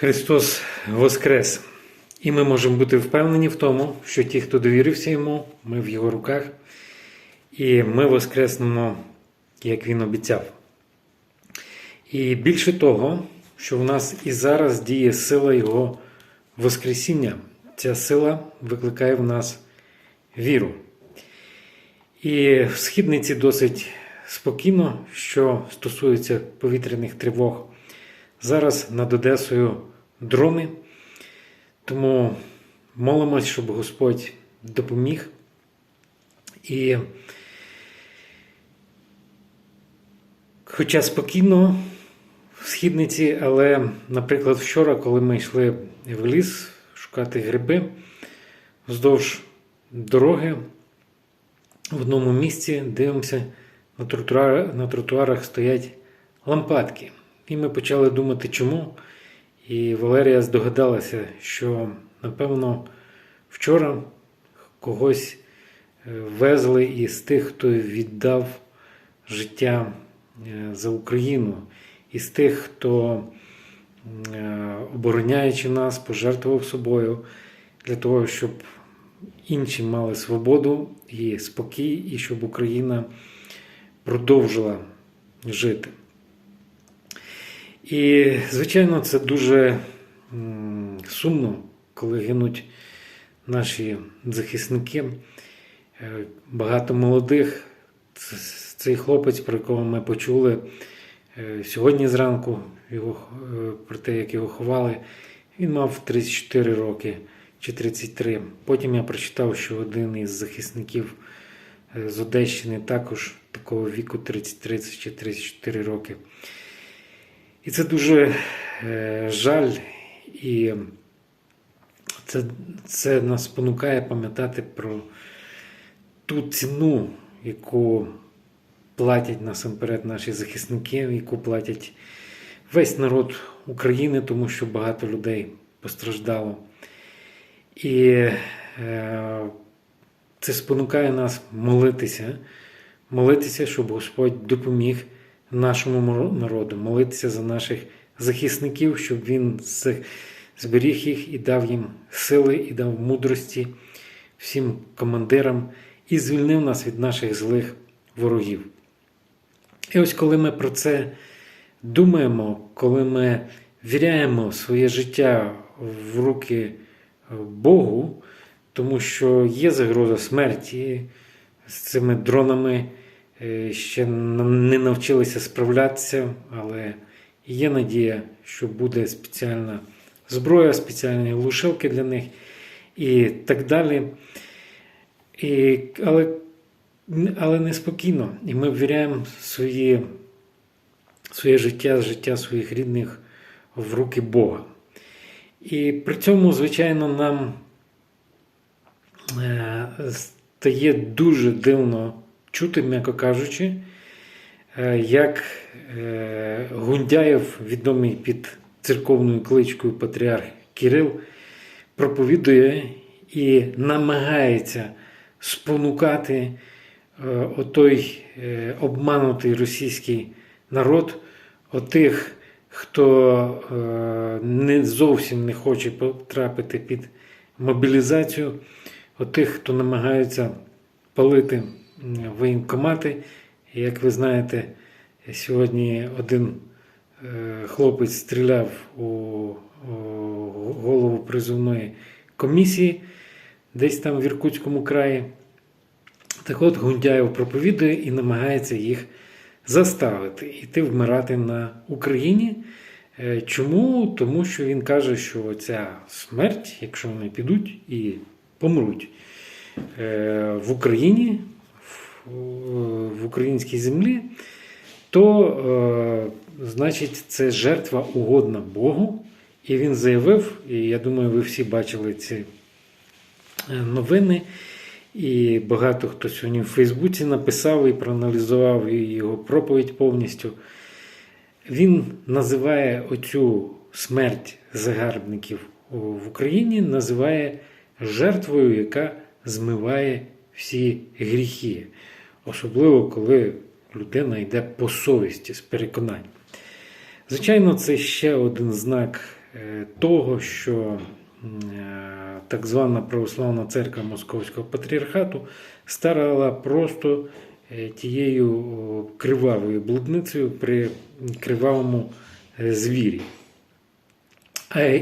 Христос Воскрес! І ми можемо бути впевнені в тому, що ті, хто довірився йому, ми в його руках, і ми воскреснемо, як він обіцяв. І більше того, що в нас і зараз діє сила Його Воскресіння. Ця сила викликає в нас віру. І в східниці досить спокійно, що стосується повітряних тривог. Зараз над Одесою дрони, тому молимось, щоб Господь допоміг. І хоча спокійно в східниці, але, наприклад, вчора, коли ми йшли в ліс шукати гриби, вздовж дороги в одному місці дивимося, на тротуарах, стоять лампадки. І ми почали думати, чому. І Валерія здогадалася, що, напевно, вчора когось е, везли із тих, хто віддав життя е, за Україну, із тих, хто, е, обороняючи нас, пожертвував собою для того, щоб інші мали свободу і спокій, і щоб Україна продовжила жити. І, звичайно, це дуже сумно, коли гинуть наші захисники. Е, Багато молодих. Цей хлопець, про якого ми почули е, сьогодні зранку, його, е, про те, як його ховали, він мав 34 роки чи 33. Потім я прочитав, що один із захисників з Одещини також такого віку 30-30 чи 34 роки. І це дуже е, жаль, і це, це нас спонукає пам'ятати про ту ціну, яку платять насамперед наші захисники, яку платять весь народ України, тому що багато людей постраждало. І е, це спонукає нас молитися, молитися, щоб Господь допоміг нашому народу, молитися за наших захисників, щоб Він зберіг їх і дав їм сили, і дав мудрості всім командирам і звільнив нас від наших злих ворогів. І ось коли ми про це думаємо, коли ми віряємо своє життя в руки Богу, тому що є загроза смерті з цими дронами, е, ще не навчилися справлятися, але є надія, що буде спеціальна зброя, спеціальні глушилки для них і так далі. І, але, але неспокійно. І ми ввіряємо свої, своє життя, життя своїх рідних в руки Бога. І при цьому, звичайно, нам е, стає дуже дивно чути, м'яко кажучи, е, як е, Гундяєв, відомий під церковною кличкою Патріарх Кирил, проповідує і намагається спонукати е, отой обманутий російський народ, отих, хто не зовсім не хоче потрапити під мобілізацію, отих, хто намагається палити воєнкомати. Як ви знаєте, сьогодні один е, хлопець стріляв у, голову призовної комісії десь там в Іркутському краї. Так от Гундяєв проповідує і намагається їх заставити йти вмирати на Україні. Е, Чому? Тому що він каже, що ця смерть, якщо вони підуть і помруть е, в Україні, в- українській землі, то е, значить це жертва угодна Богу. І він заявив, і я думаю, ви всі бачили ці е, новини. І багато хто сьогодні в Фейсбуці написав і проаналізував його проповідь повністю. Він називає оцю смерть загарбників в Україні, називає жертвою, яка змиває всі гріхи. Особливо, коли людина йде по совісті з переконань. Звичайно, це ще один знак е, того, що е, так звана православна церква Московського патріархату старала просто е, тією кривавою блудницею при кривавому звірі.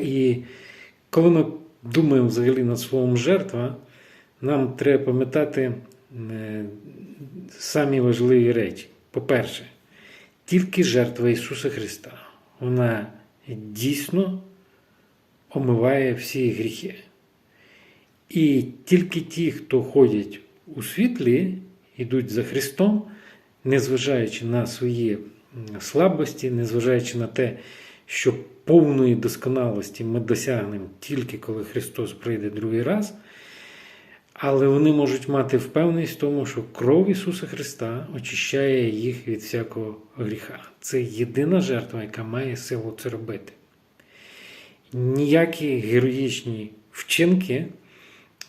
І коли ми думаємо взагалі над словом жертва, нам треба пам'ятати самі важливі речі. По-перше, тільки жертва Ісуса Христа, вона дійсно омиває всі гріхи. І тільки ті, хто ходять у світлі, йдуть за Христом, незважаючи на свої слабості, незважаючи на те, що повної досконалості ми досягнемо тільки коли Христос прийде другий раз. Але вони можуть мати впевненість в тому, що кров Ісуса Христа очищає їх від всякого гріха. Це єдина жертва, яка має силу це робити. Ніякі героїчні вчинки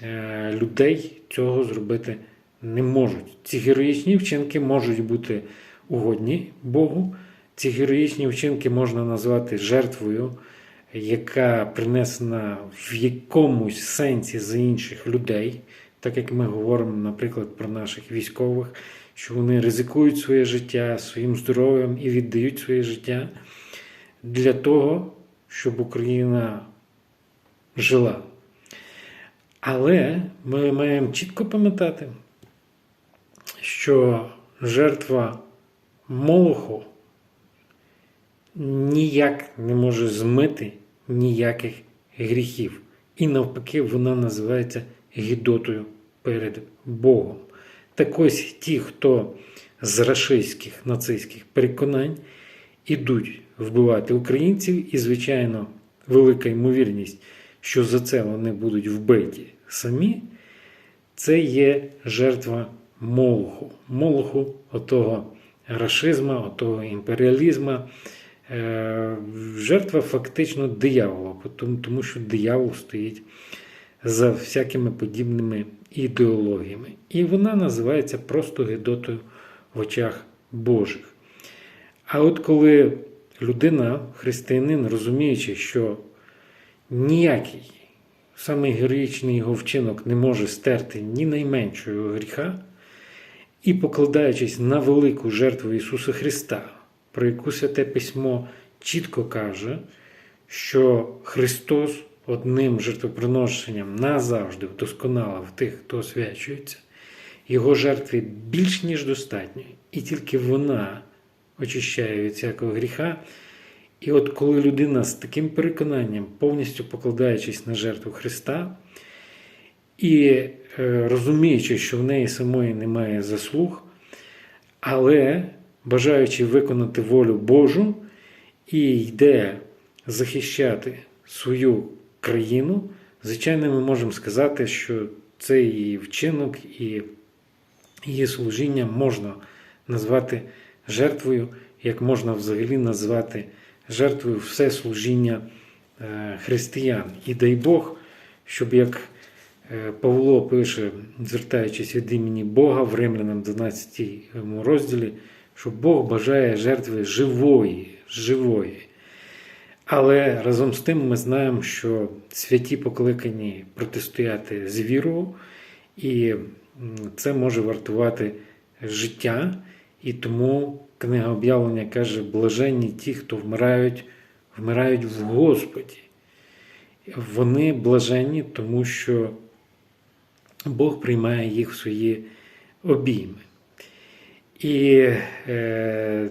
е, людей цього зробити не можуть. Ці героїчні вчинки можуть бути угодні Богу. Ці героїчні вчинки можна назвати жертвою, яка принесена в якомусь сенсі за інших людей, так як ми говоримо, наприклад, про наших військових, що вони ризикують своє життя своїм здоров'ям і віддають своє життя для того, щоб Україна жила. Але ми маємо чітко пам'ятати, що жертва Молоху ніяк не може змити ніяких гріхів. І навпаки, вона називається гідотою перед Богом. Так ось ті, хто з рашистських нацистських переконань ідуть вбивати українців, і, звичайно, велика ймовірність, що за це вони будуть вбиті самі, це є жертва Молоху. Молоху отого рашизма, отого імперіалізму. Е, Жертва фактично диявола, тому- що диявол стоїть за всякими подібними ідеологіями. І вона називається просто гидотою в очах Божих. А от коли людина, християнин, розуміючи, що ніякий самий героїчний його вчинок не може стерти ні найменшого гріха, і покладаючись на велику жертву Ісуса Христа, про яку Святе Письмо чітко каже, що Христос одним жертвоприношенням назавжди вдосконалив тих, хто освячується, його жертви більш ніж достатньо, і тільки вона очищає від всякого гріха. І от коли людина з таким переконанням, повністю покладаючись на жертву Христа, і е, розуміючи, що в неї самої немає заслуг, але бажаючи виконати волю Божу, і йде захищати свою країну, звичайно, ми можемо сказати, що цей її вчинок і її служіння можна назвати жертвою, як можна взагалі назвати жертвою все служіння е, християн. І дай Бог, щоб як е, Павло пише, звертаючись від імені Бога в Римлянам 12 розділі, що Бог бажає жертви живої, живої. Але разом з тим ми знаємо, що святі покликані протистояти з вірою, і це може вартувати життя. І тому книга об'явлення каже: блаженні ті, хто вмирають, вмирають в Господі. Вони блаженні, тому що Бог приймає їх в свої обійми. І е,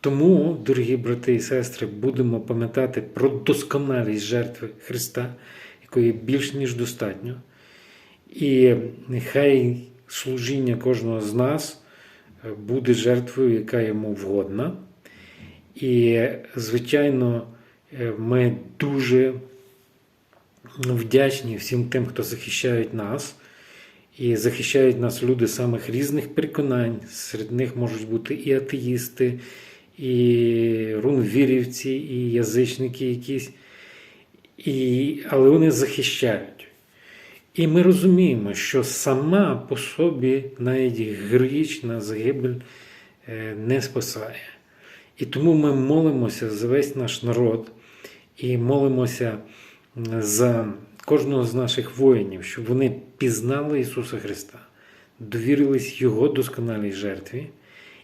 тому, дорогі брати і сестри, будемо пам'ятати про досконалість жертви Христа, якої більш ніж достатньо. І нехай служіння кожного з нас е, буде жертвою, яка йому вгодна. І, звичайно, е, ми дуже вдячні всім тим, хто захищають нас. І захищають нас люди самих різних переконань. Серед них можуть бути і атеїсти, і рунвірівці, і язичники якісь. І, але вони захищають. І ми розуміємо, що сама по собі навіть героїчна загибель е, не спасає. І тому ми молимося за весь наш народ і молимося за кожного з наших воїнів, щоб вони пізнали Ісуса Христа, довірились Його досконалій жертві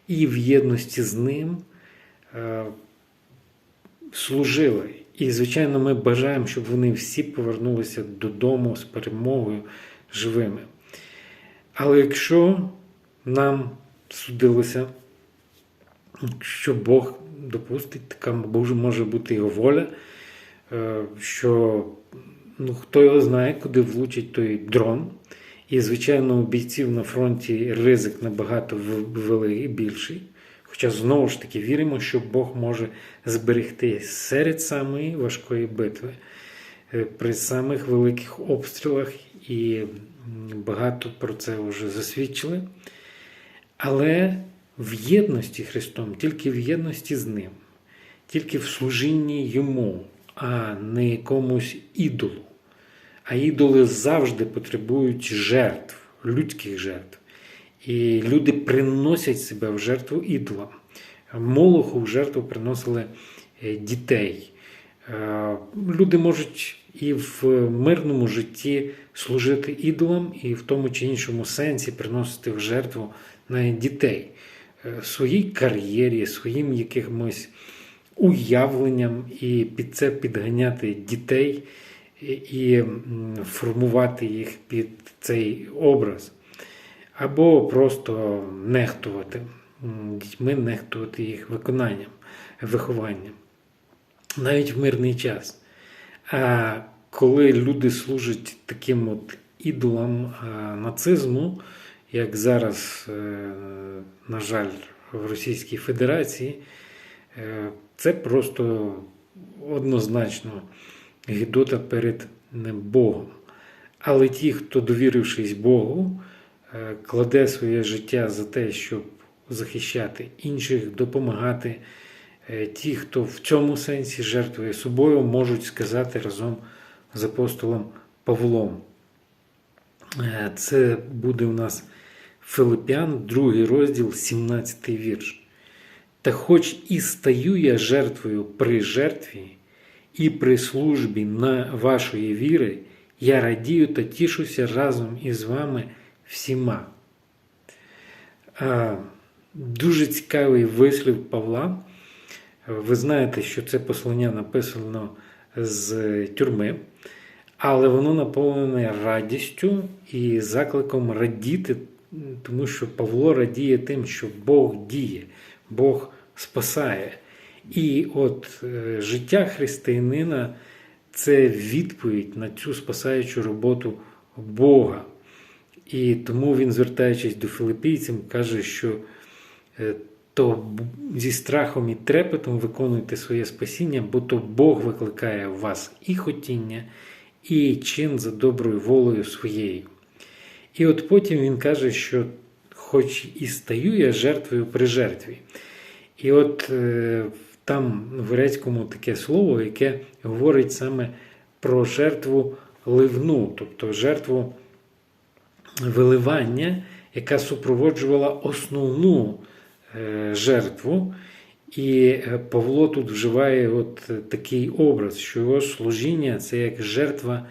і в єдності з Ним е, служили. І, звичайно, ми бажаємо, щоб вони всі повернулися додому з перемогою живими. Але якщо нам судилося, що Бог допустить, така може- бути його воля, е, що ну, хто його знає, куди влучить той дрон. І, звичайно, у бійців на фронті ризик набагато великий, більший. Хоча знову ж таки віримо, що Бог може зберегти серед самої важкої битви, е, при самих великих обстрілах, і багато про це вже засвідчили. Але в єдності Христом, тільки в єдності з Ним, тільки в служінні Йому, а не якомусь ідолу. А ідоли завжди потребують жертв, людських жертв. І люди приносять себе в жертву ідолам. Молоху в жертву приносили е, дітей. Е, Люди можуть і в мирному житті служити ідолам, і в тому чи іншому сенсі приносити в жертву навіть дітей Е, своїй кар'єрі, своїм якимось уявленням, і під це підганяти дітей і- формувати їх під цей образ, або просто нехтувати дітьми, нехтувати їх виконанням, вихованням, навіть в мирний час. А коли люди служать таким от ідолам нацизму, як зараз, е, на жаль, в Російській Федерації, це просто однозначно гідота перед Богом. Але ті, хто, довірившись Богу, е, кладе своє життя за те, щоб захищати інших, допомагати, е, ті, хто в цьому сенсі жертвує собою, можуть сказати разом з апостолом Павлом. Е, Це буде у нас Филип'ян, другий розділ, 17 вірш. Та хоч і стаю я жертвою при жертві, і при службі на вашої віри, я радію та тішуся разом із вами всіма. Дуже цікавий вислів Павла. Ви знаєте, що це послання написано з тюрми, але воно наповнене радістю і закликом радіти, тому що Павло радіє тим, що Бог діє, Бог спасає. І от е, життя християнина це відповідь на цю спасаючу роботу Бога. І тому він, звертаючись до филиппійців, каже, що е, то зі страхом і трепетом виконуйте своє спасіння, бо то Бог викликає в вас і хотіння, і чин за доброю волею своєю. І от потім він каже, що хоч і стаю я жертвою при жертві. І от е, там в грецькому таке слово, яке говорить саме про жертву ливну, тобто жертву виливання, яка супроводжувала основну е, жертву. І е, Павло тут вживає от такий образ, що його служіння це як жертва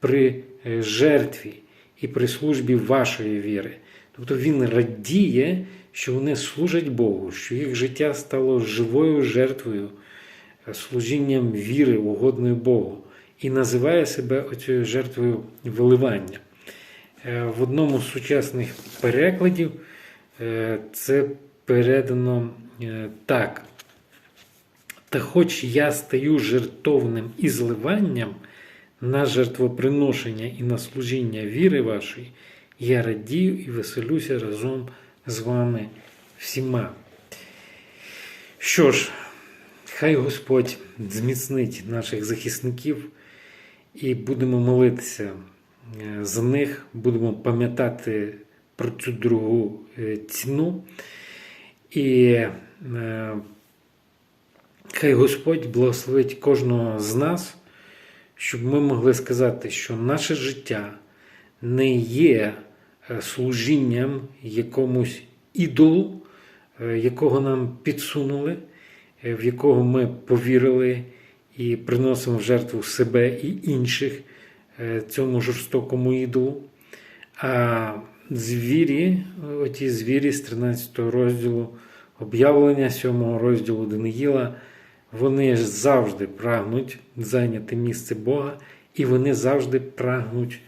при жертві і при службі вашої віри. Тобто він радіє, що вони служать Богу, що їх життя стало живою жертвою, е, служінням віри, угодною Богу, і називає себе оцією жертвою виливання. Е, В одному з сучасних перекладів е, це передано так. Та хоч я стаю жертовним і зливанням на жертвоприношення і на служіння віри вашої, я радію і веселюся разом з вами всіма. Що ж, хай Господь зміцнить наших захисників і будемо молитися е, за них, будемо пам'ятати про цю другу е, ціну. І е, хай Господь благословить кожного з нас, щоб ми могли сказати, що наше життя не є е, служінням якомусь ідолу, е, якого нам підсунули, е, в якого ми повірили і приносимо в жертву себе і інших цьому жорстокому ідолу. А звірі, оті звірі з 13 розділу об'явлення 7 розділу Даниїла, вони завжди прагнуть зайняти місце Бога, і вони завжди прагнуть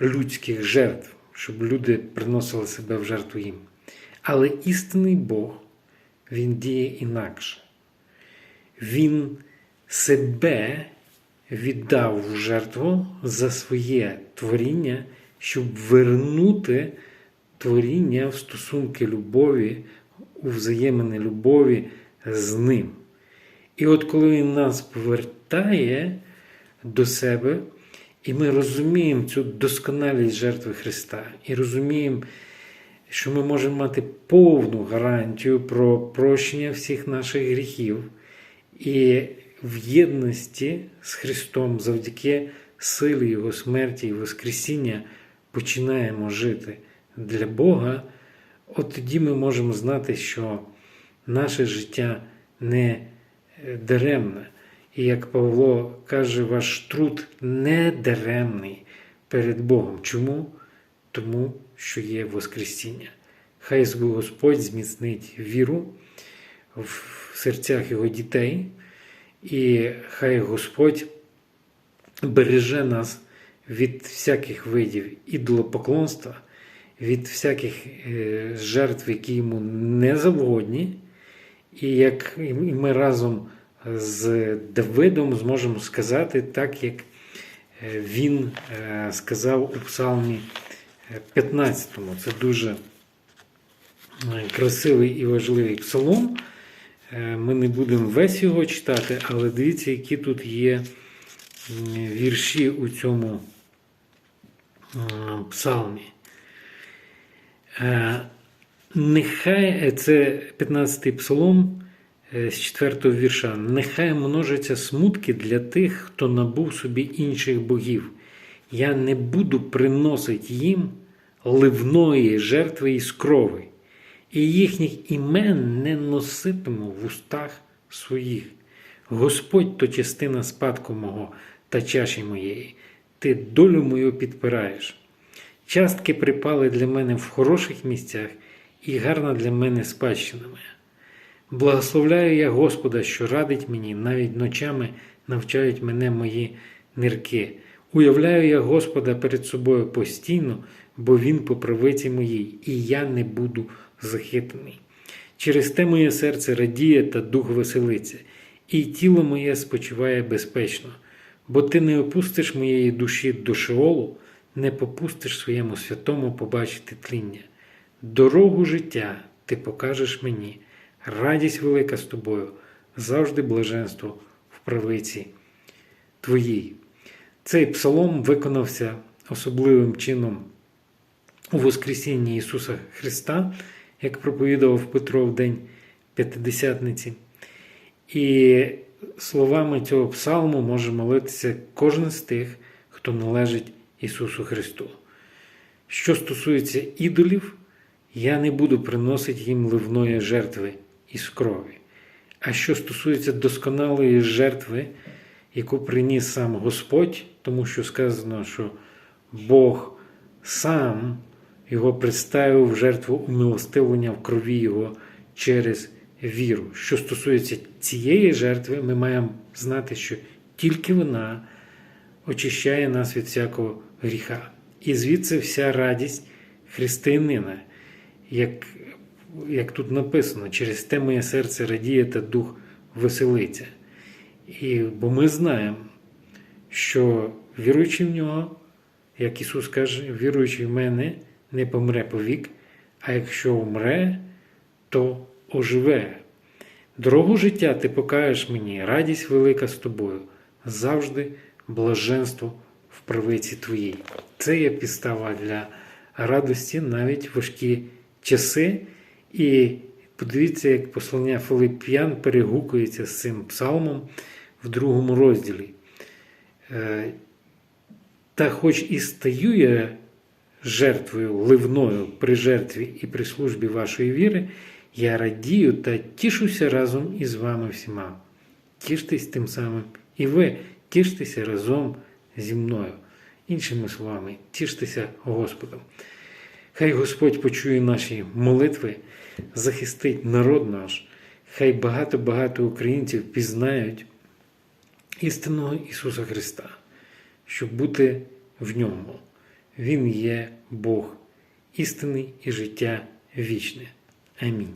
людських жертв, щоб люди приносили себе в жертву їм. Але істинний Бог, він діє інакше. Він себе віддав в жертву за своє творіння, щоб вернути творіння в стосунки любові, у взаємини любові з ним. І от коли він нас повертає до себе, і ми розуміємо цю досконалість жертви Христа, і розуміємо, що ми можемо мати повну гарантію про прощення всіх наших гріхів, і в єдності з Христом завдяки силі Його смерті і Воскресіння починаємо жити для Бога, от тоді ми можемо знати, що наше життя не даремне. І як Павло каже, ваш труд не даремний перед Богом. Чому? Тому що є Воскресіння. Хай Господь зміцнить віру в серцях його дітей, і хай Господь береже нас від всяких видів ідолопоклонства, від всяких жертв, які йому не завгодні. І як ми разом з Давидом зможемо сказати так, як він сказав у Псалмі 15. Це дуже красивий і важливий псалом. Ми не будемо весь його читати, але дивіться, які тут є вірші у цьому псалмі. Нехай це 15-й псалом з 4 вірша. Нехай множаться смутки для тих, хто набув собі інших богів. Я не буду приносити їм ливної жертви із крови, і їхніх імен не носитиму в устах своїх. Господь то частина спадку мого та чаші моєї, ти долю мою підпираєш. Частки припали для мене в хороших місцях і гарна для мене спадщина моя. Благословляю я Господа, що радить мені, навіть ночами навчають мене мої нирки. Уявляю я Господа перед собою постійно, бо Він по правиці моїй, і я не буду захитаний. Через те моє серце радіє та дух веселиться, і тіло моє спочиває безпечно, бо ти не опустиш моєї душі до шеолу, не попустиш своєму святому побачити тління. Дорогу життя ти покажеш мені, радість велика з тобою, завжди блаженство в правиці твоїй. Цей псалом виконався особливим чином у Воскресінні Ісуса Христа, як проповідував Петро в День П'ятидесятниці. І словами цього псалму може молитися кожен з тих, хто належить Ісусу Христу. Що стосується ідолів, я не буду приносити їм ливної жертви із крові. А що стосується досконалої жертви, яку приніс сам Господь, тому що сказано, що Бог сам його представив в жертву умилостивлення в крові Його через віру. Що стосується цієї жертви, ми маємо знати, що тільки вона очищає нас від всякого гріха. І звідси вся радість християнина, як як тут написано, через те моє серце радіє та дух веселиться. І, Бо ми знаємо, що віруючи в нього, як Ісус каже, віруючи в мене, не помре повік, а якщо умре, то оживе. Дорогу життя ти покажеш мені, радість велика з тобою, завжди блаженство в правиці твоїй. Це є підстава для радості навіть важкі часи. І подивіться, як послання Филип'ян перегукується з цим псалмом в другому розділі. Та хоч і стаю я жертвою ливною при жертві і при службі вашої віри, я радію та тішуся разом із вами всіма. Тіштесь тим самим І ви тіштеся разом зі мною. Іншими словами, тіштеся Господом. Хай Господь почує наші молитви, захистить народ наш, хай багато-багато українців пізнають істинного Ісуса Христа, щоб бути в ньому. Він є Бог, істинний і життя вічне. Амінь.